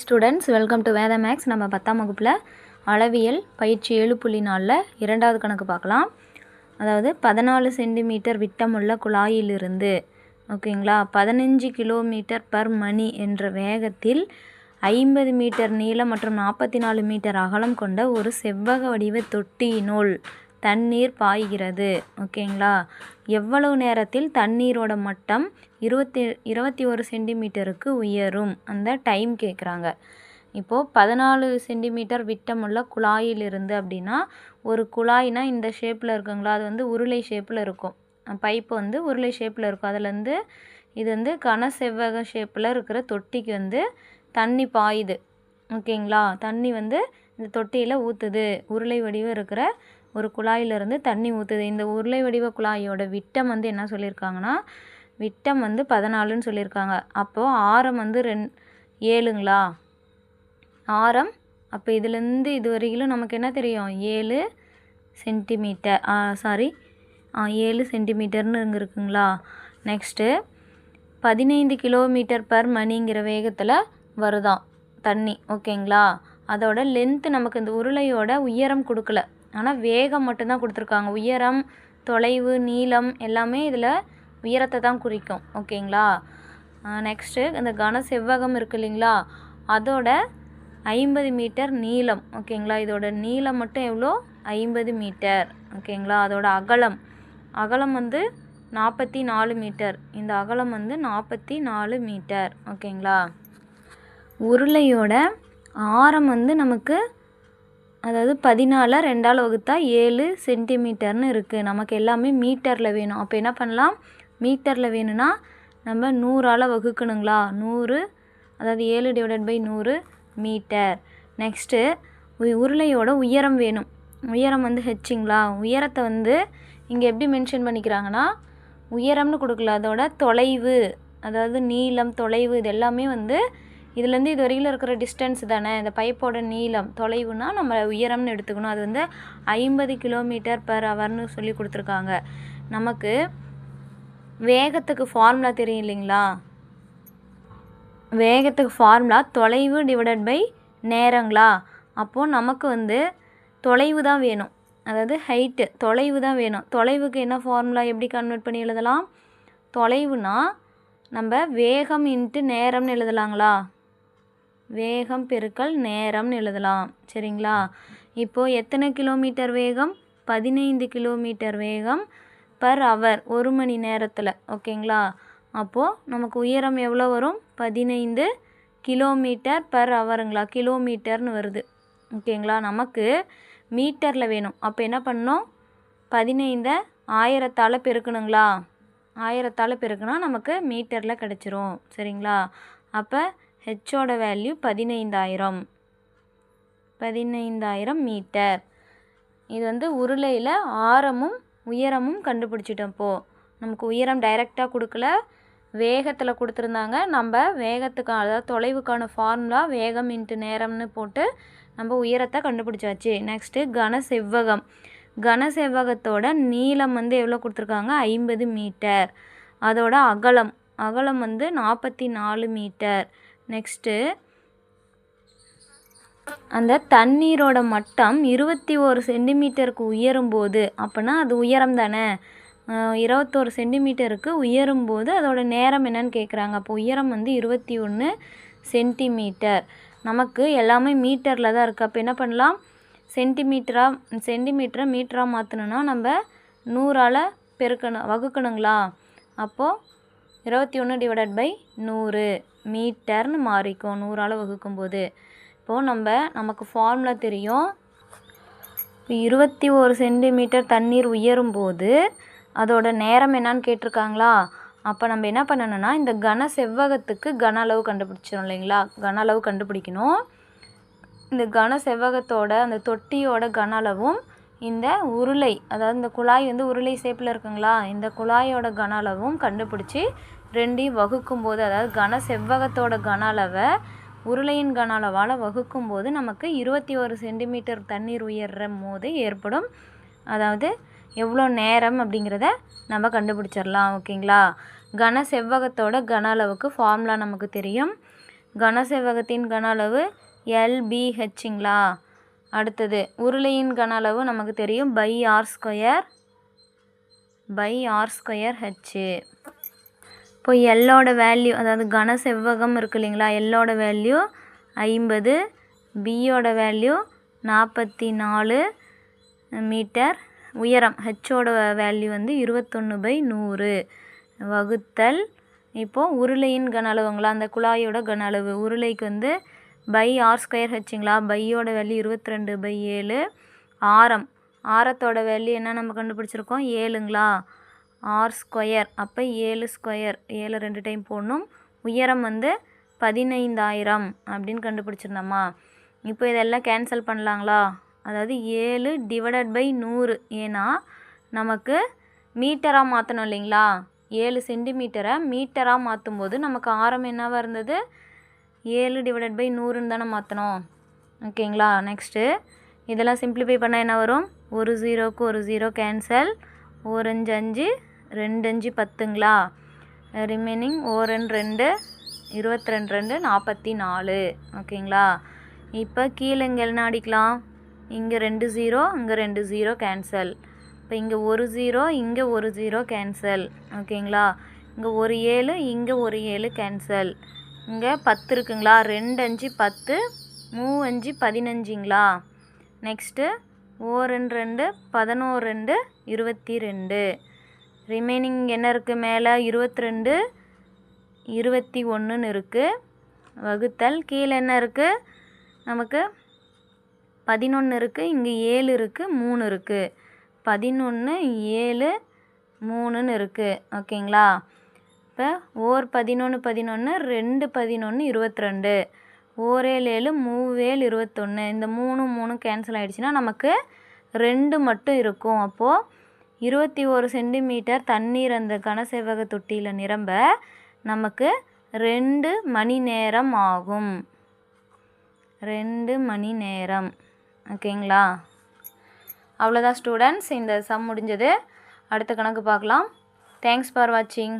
Students welcome to Vedha maths நம்ம பத்தாம் வகுப்பில் அளவியல் பயிற்சி ஏழு புள்ளி நாலில் இரண்டாவது கணக்கு பார்க்கலாம். அதாவது பதினாலு சென்டிமீட்டர் விட்டமுள்ள குழாயிலிருந்து ஓகேங்களா? பதினஞ்சு கிலோமீட்டர் பர் மணி என்ற வேகத்தில் ஐம்பது மீட்டர் நீளம் மற்றும் நாற்பத்தி நாலு மீட்டர் அகலம் கொண்ட ஒரு செவ்வக வடிவ தொட்டியினுள் தண்ணீர் பாய்கிறது ஓகேங்களா? எவ்வளவு நேரத்தில் தண்ணீரோட மட்டம் இருபத்தி இருபத்தி ஒரு சென்டிமீட்டருக்கு உயரும். அந்த டைம் கேட்குறாங்க இப்போது பதினாலு சென்டிமீட்டர் விட்டமுள்ள குழாயிலிருந்து அப்படின்னா ஒரு குழாய்னால் இந்த ஷேப்பில் இருக்குங்களா? அது வந்து உருளை ஷேப்பில் இருக்கும். பைப்பு வந்து உருளை ஷேப்பில் இருக்கும். அதுலேருந்து இது வந்து கன செவ்வக ஷேப்பில் இருக்கிற தொட்டிக்கு வந்து தண்ணி பாயுது. ஓகேங்களா? தண்ணி வந்து இந்த தொட்டியில் ஊற்றுது உருளை வடிவம் இருக்கிற ஒரு குழாயிலிருந்து தண்ணி ஊற்றுது இந்த உருளை வடிவ குழாயோட விட்டம் வந்து என்ன சொல்லியிருக்காங்கன்னா விட்டம் வந்து பதினாலுன்னு சொல்லியிருக்காங்க. அப்போது ஆரம் வந்து ரெண் ஏழுங்களா? ஆரம் அப்போ இதுலேருந்து இது வரையிலும் நமக்கு என்ன தெரியும்? ஏழு சென்டிமீட்டர் சாரி ஏழு சென்டிமீட்டர்னு இங்கே இருக்குங்களா நெக்ஸ்ட்டு பதினைந்து கிலோமீட்டர் பர் மணிங்கிற வேகத்தில் வருதான் தண்ணி ஓகேங்களா? அதோட லென்த்து நமக்கு இந்த உருளையோட உயரம் கொடுக்கல. ஆனால் வேகம் மட்டும்தான் கொடுத்துருக்காங்க. உயரம் தொலைவு நீளம் எல்லாமே இதில் உயரத்தை தான் குறிக்கும் ஓகேங்களா? நெக்ஸ்ட்டு இந்த கன செவ்வகம் இருக்கு இல்லைங்களா? அதோட ஐம்பது மீட்டர் நீளம் ஓகேங்களா? இதோட நீளம் மட்டும் எவ்வளோ? ஐம்பது மீட்டர் ஓகேங்களா? அதோட அகலம் அகலம் வந்து நாற்பத்தி நாலு மீட்டர். இந்த அகலம் வந்து நாற்பத்தி நாலு மீட்டர் ஓகேங்களா? உருளையோட ஆரம் வந்து நமக்கு அதாவது பதினாலை ரெண்டால் வகுத்தா ஏழு சென்டிமீட்டர்னு இருக்குது நமக்கு எல்லாமே மீட்டரில் வேணும். அப்போ என்ன பண்ணலாம்? மீட்டரில் வேணும்னா நம்ம நூறால் வகுக்கணுங்களா? நூறு அதாவது ஏழு டிவைடட் பை நூறு மீட்டர். நெக்ஸ்ட்டு உருளையோட உயரம் வேணும். உயரம் வந்து ஹெச்சிங்களா உயரத்தை வந்து இங்கே எப்படி மென்ஷன் பண்ணிக்கிறாங்கன்னா உயரம்னு கொடுக்கல. அதோட தொலைவு அதாவது நீளம் தொலைவு இது எல்லாமே வந்து இதுலேருந்து இது வரையில் இருக்கிற டிஸ்டன்ஸ் தானே. இந்த பைப்போட நீளம் தொலைவுனா நம்ம உயரம்னு எடுத்துக்கணும். அது வந்து ஐம்பது கிலோமீட்டர் பர் ஹவர்னு சொல்லி கொடுத்துருக்காங்க. நமக்கு வேகத்துக்கு ஃபார்முலா தெரியும் இல்லைங்களா? வேகத்துக்கு ஃபார்முலா தொலைவு டிவைடட் பை நேரங்களா? அப்போது நமக்கு வந்து தொலைவு தான் வேணும். அதாவது ஹைட்டு தொலைவு தான் வேணும். தொலைவுக்கு என்ன ஃபார்முலா எப்படி கன்வெர்ட் பண்ணி எழுதலாம்? தொலைவுனா நம்ம வேகம் இன்ட்டு நேரம்னு எழுதலாங்களா? வேகம் பெருக்கல் நேரம்னு எழுதலாம். சரிங்களா? இப்போது எத்தனை கிலோமீட்டர் வேகம்? பதினைந்து கிலோமீட்டர் வேகம். பர் அவர் ஒரு மணி நேரத்தில் ஓகேங்களா? அப்போது நமக்கு உயரம் எவ்வளோ வரும்? பதினைந்து கிலோமீட்டர் பர் ஹவருங்களா கிலோமீட்டர்னு வருது. ஓகேங்களா? நமக்கு மீட்டரில் வேணும். அப்போ என்ன பண்ணோம் பதினைந்தை ஆயிரத்தால் பெருக்கணுங்களா? ஆயிரத்தால் பெருக்குனா நமக்கு மீட்டரில் கிடச்சிரும். சரிங்களா? அப்போ ஹெச்சோட வேல்யூ பதினைந்தாயிரம். பதினைந்தாயிரம் மீட்டர் இது வந்து உருளையில் ஆரமும் உயரமும் கண்டுபிடிச்சிட்டோம் இப்போது நமக்கு உயரம் டைரெக்டாக கொடுக்கல. வேகத்தில் கொடுத்துருந்தாங்க. நம்ம வேகத்துக்கான அதாவது தொலைவுக்கான ஃபார்முலா வேகம் இன்ட்டு நேரம்னு போட்டு நம்ம உயரத்தை கண்டுபிடிச்சாச்சு. நெக்ஸ்ட்டு கன செவ்வகம் கன செவ்வகத்தோட நீளம் வந்து எவ்வளோ கொடுத்துருக்காங்க? ஐம்பது மீட்டர். அதோட அகலம் அகலம் வந்து நாற்பத்தி நாலு மீட்டர். நெக்ஸ்ட்டு அந்த தண்ணீரோட மட்டம் இருபத்தி ஒரு சென்டிமீட்டருக்கு உயரும்போது அப்போனா அது உயரம் தானே இருபத்தோரு சென்டிமீட்டருக்கு உயரும்போது அதோடய நேரம் என்னன்னு கேட்குறாங்க அப்போ உயரம் வந்து இருபத்தி ஒன்று சென்டிமீட்டர். நமக்கு எல்லாமே மீட்டரில் தான் இருக்குது அப்போ என்ன பண்ணலாம்? சென்டிமீட்டராக சென்டிமீட்டரை மீட்டராக மாற்றணுன்னா நம்ம நூறால் பெருக்கணும் வகுக்கணுங்களா? அப்போது இருபத்தி ஒன்று டிவைடட் பை நூறு மீட்டர்னு மாறிக்கும். நூறால் வகுக்கும்போது. இப்போது நம்ம நமக்கு ஃபார்முலா தெரியும். இப்போ இருபத்தி ஒரு சென்டிமீட்டர் தண்ணீர் உயரும்போது அதோட நேரம் என்னான்னு கேட்டிருக்காங்களா? அப்போ நம்ம என்ன பண்ணணும்னா இந்த கன செவ்வகத்துக்கு கன அளவு கண்டுபிடிச்சிடும் இல்லைங்களா? கன அளவு கண்டுபிடிக்கணும். இந்த கன செவ்வகத்தோட அந்த தொட்டியோட கன அளவும் இந்த உருளை அதாவது இந்த குழாய் வந்து உருளை ஷேப்பில் இருக்குங்களா? இந்த குழாயோட கன அளவும் கண்டுபிடிச்சி ரெண்டையும் வகுக்கும்போது அதாவது கன செவ்வகத்தோட கன அளவை உருளையின் கன அளவால் வகுக்கும்போது நமக்கு இருபத்தி ஒரு சென்டிமீட்டர் தண்ணீர் உயர்ற போது ஏற்படும் அதாவது எவ்வளோ நேரம் அப்படிங்கிறத நம்ம கண்டுபிடிச்சிடலாம் ஓகேங்களா? கன செவ்வகத்தோட கன அளவுக்கு ஃபார்முலா நமக்கு தெரியும். கன செவ்வகத்தின் கன அளவு எல்பிஹெச்சுங்களா அடுத்தது உருளையின் கன அளவு நமக்கு தெரியும் pi r square pi r square h இப்போ எல்லோட வேல்யூ அதாவது கன செவ்வகம் இருக்கு இல்லைங்களா எல்லோட வேல்யூ ஐம்பது பியோட வேல்யூ நாற்பத்தி நாலு மீட்டர். உயரம் ஹெச்சோட வேல்யூ வந்து இருபத்தொன்று பை நூறு. வகுத்தல் இப்போது உருளையின் கன அளவுங்களா அந்த குழாயோட கன அளவு. உருளைக்கு வந்து பை ஆர் ஸ்கொயர் ஹெச்சுங்களா பையோட வேல்யூ இருபத்தி ரெண்டு பை ஏழு. ஆரம். ஆரத்தோட வேல்யூ என்ன நம்ம கண்டுபிடிச்சிருக்கோம்? ஏழுங்களா. R square. அப்போ ஏழு ஸ்கொயர். ஏழு ரெண்டு டைம் போடணும். உயரம் வந்து பதினைந்தாயிரம் அப்படின்னு கண்டுபிடிச்சிருந்தோம்மா இப்போ இதெல்லாம் கேன்சல் பண்ணலாங்களா? அதாவது ஏழு டிவைடட் பை நூறு. ஏன்னா நமக்கு மீட்டராக மாற்றணும் இல்லைங்களா? ஏழு சென்டிமீட்டரை மீட்டராக மாற்றும் போது நமக்கு ஆரம் என்னவாக இருந்தது? ஏழு டிவைடட் பை நூறுன்னு தானே மாற்றணும் ஓகேங்களா? நெக்ஸ்ட்டு இதெல்லாம் சிம்ப்ளிஃபை பண்ணால் என்ன வரும்? ஒரு ஜீரோக்கு ஒரு ஜீரோ கேன்சல் ஒரு அஞ்சு அஞ்சு ரெண்டு அஞ்சு பத்துங்களா? ரிமைனிங் ஓரன் ரெண்டு இருபத்தி ரெண்டு ரெண்டு நாற்பத்தி நாலு ஓகேங்களா? இப்போ கீழே இங்கே என்ன அடிக்கலாம்? இங்கே ரெண்டு ஜீரோ இங்கே ரெண்டு ஜீரோ கேன்சல் இப்போ இங்கே ஒரு ஜீரோ இங்கே ஒரு ஜீரோ கேன்சல் ஓகேங்களா? இங்கே ஒரு ஏழு இங்கே ஒரு ஏழு கேன்சல் இங்கே பத்து இருக்குங்களா? ரெண்டு அஞ்சு பத்து மூ அஞ்சு பதினஞ்சுங்களா? நெக்ஸ்ட்டு ஓ ரெண்டு ரெண்டு பதினோரு ரெண்டு இருபத்தி ரெண்டு. ரிமைனிங் என்ன இருக்குது மேலே இருபத்தி ரெண்டு இருபத்தி ஒன்றுன்னு இருக்குது வகுத்தல். கீழே என்ன இருக்குது நமக்கு பதினொன்று இருக்குது இங்கே ஏழு இருக்குது மூணு இருக்குது பதினொன்று ஏழு மூணுன்னு இருக்குது ஓகேங்களா? இப்போ ஓர் பதினொன்று பதினொன்று ரெண்டு பதினொன்று இருபத்தி ரெண்டு ஓரேழு ஏழு மூவேழு இருபத்தொன்று இந்த மூணு மூணு கேன்சல் ஆகிடுச்சின்னா நமக்கு ரெண்டு மட்டும் இருக்கும். அப்போது இருபத்தி ஒரு சென்டிமீட்டர் தண்ணீர் அந்த கனசெவ்வக தொட்டியில் நிரம்ப நமக்கு ரெண்டு மணி நேரம் ஆகும். ரெண்டு மணி நேரம். ஓகேங்களா? அவ்வளோதான் ஸ்டூடெண்ட்ஸ். இந்த சம் முடிஞ்சது. அடுத்த கணக்கு பார்க்கலாம். தேங்க்ஸ் ஃபார் வாட்சிங்.